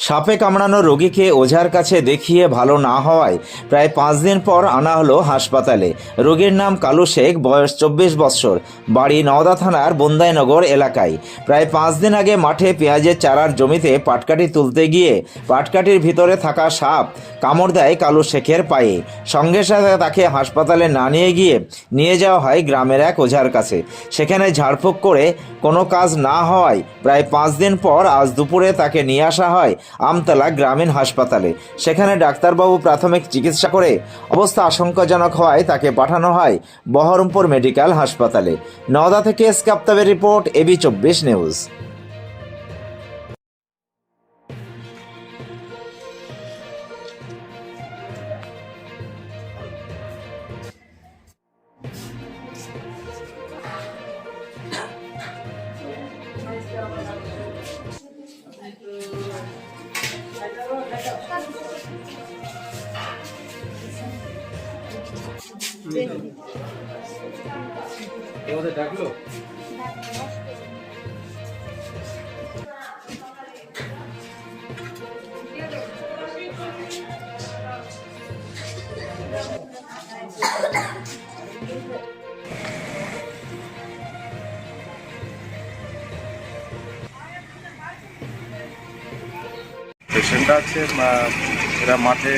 সাপে কামড়ানো রোগীকে ওঝার কাছে দেখিয়ে ভালো না হওয়ায় প্রায় পাঁচ দিন পর আনা হলো হাসপাতালে। রোগীর নাম কালু শেখ, বয়স চব্বিশ বৎসর বাড়ি নওদা থানার বন্দাইনগর এলাকায়। প্রায় পাঁচ দিন আগে মাঠে পেঁয়াজের চারার জমিতে পাটকাঠি তুলতে গিয়ে পাটকাঠির ভিতরে থাকা সাপ কামড় দেয় কালু শেখের পায়ে। সঙ্গে সাথে তাকে হাসপাতালে না নিয়ে গিয়ে নিয়ে যাওয়া হয় গ্রামের এক ওঝার কাছে। সেখানে ঝাড়ফুঁক করে কোনো কাজ না হওয়ায় প্রায় পাঁচ দিন পর আজ দুপুরে তাকে নিয়ে আসা হয় আমতলা গ্রামীণ হাসপাতালে। সেখানে ডাক্তারবাবু প্রাথমিক চিকিৎসা করে অবস্থা আশঙ্কাজনক হওয়ায় তাকে পাঠানো হয় বহরমপুর মেডিকেল হাসপাতালে। নওদা থেকে স্কাপ্তাবের রিপোর্ট এবি চব্বিশ নিউজ। পেশেন্টটা হচ্ছে আছে এরা মাঠে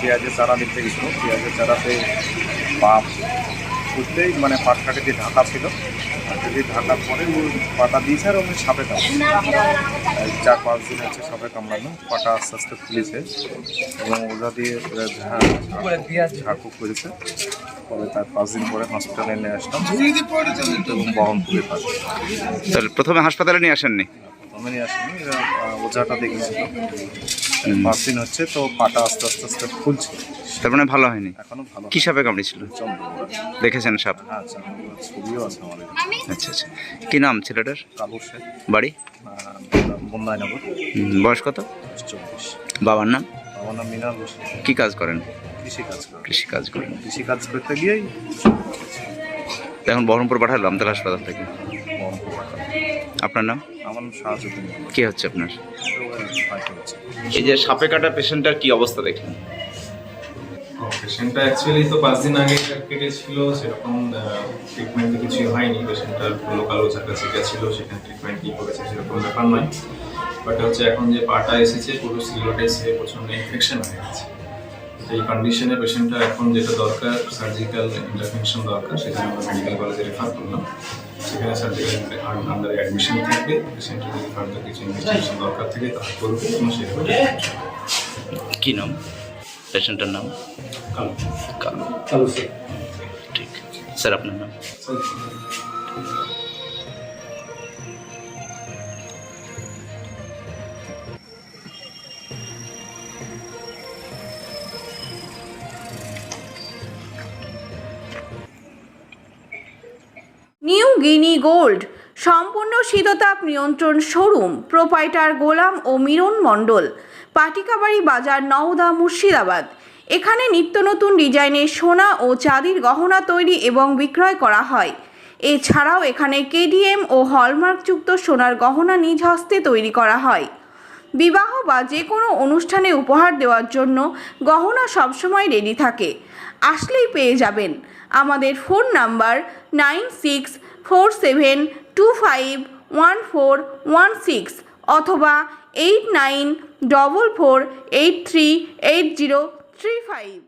পেঁয়াজের চারা নিতে গেছিল। পেঁয়াজের চারাতে পা ফুটতেই মানে পাট কাটে দিয়ে ঢাকা ছিল যদি ঢাকার পরে পাটা দিয়েছে আর ওখানে সাপে কামড়ে এই চার পাঁচ দিন হচ্ছে সাপে কামড়ানো পাটা আস্তে আস্তে ফুলেছে এবং ওরা দিয়ে ঝাড়ফুঁক করেছে। পরে তার পাঁচ দিন পরে হসপিটালে নিয়ে আসলাম। এবং বহরমপুরে পাঠাই তাহলে প্রথমে হাসপাতালে নিয়ে আসেননি? নিয়ে আসিনি ওঝাটা দেখেছিল পাঁচ দিন হচ্ছে তো পাটা আস্তে আস্তে আস্তে ফুলছে তার মানে ভালো হয়নি? এখনও ভালো কি সাপে কামড়েছিল? দেখেছেন সাপ? হ্যাঁ আচ্ছা ছবিও আছে আমাদের। আচ্ছা আচ্ছা। কি নাম ছেলেটার? কালু শেখ বাড়ি? বন্দায়নগর বয়স কত? চব্বিশ। বাবার নাম? আমার নাম মিনার হোসেন কি কাজ করেন? কৃষি কাজ করে কৃষি কাজ করেন। কৃষি কাজ করতে গিয়েই এখন বহরমপুর পাঠালো আমতলা হাসপাতাল থেকে। পাঠালাম। আপনার নাম? আমার নাম শাহজুদ্দিন। কি হচ্ছে আপনার? এই যে সাপে কাটা পেশেন্টটার কি অবস্থা দেখলেন? পেশেন্টটা অ্যাকচুয়ালি তো পাঁচ দিন আগে কেটেছিল সেরকম ট্রিটমেন্ট কিছুই হয়নি। পেশেন্টটার লোকাল ওঝার কাছে গেছিল সেখানে ট্রিটমেন্ট কি করেছে সেরকম ব্যাপার নয়। বাট হচ্ছে এখন যে পাটা এসেছে পুরো সিলোটে এসে প্রচণ্ড ইনফেকশন হয়ে গেছে। এই কন্ডিশনে পেশেন্টটা এখন যেটা দরকার সার্জিক্যাল ইন্টারভেনশন দরকার সেখানে আমরা মেডিকেল কলেজে রেফার করলাম। সেখানে সার্জিক্যাল আন্ডারে অ্যাডমিশন থাকবে পেশেন্টের যদি ফার্দার কিছু ইনভেস্টিগেশন দরকার থাকে তাহলে করবে এবং সেভাবে কি নাম? পেশেন্টের নাম? কাল। কালু। ঠিক স্যার আপনার নাম? Guinea gold. সম্পূর্ণ শীততাপ নিয়ন্ত্রণ শোরুম, প্রোপাইটার গোলাম ও মিরন মণ্ডল। পাটিকাবাড়ি বাজার নওদা মুর্শিদাবাদ। এখানে নিত্য নতুন ডিজাইনের সোনা ও চাঁদির গহনা তৈরি এবং বিক্রয় করা হয়। এছাড়াও এখানে কেডিএম ও হলমার্কযুক্ত সোনার গহনা নিজ হস্তে তৈরি করা হয়। বিবাহ বা যে কোনো অনুষ্ঠানে উপহার দেওয়ার জন্য গহনা সবসময় রেডি থাকে। আসলেই পেয়ে যাবেন। আমাদের phone number nine six four seven two five one four one six অথবা eight nine double four eight three eight zero three five.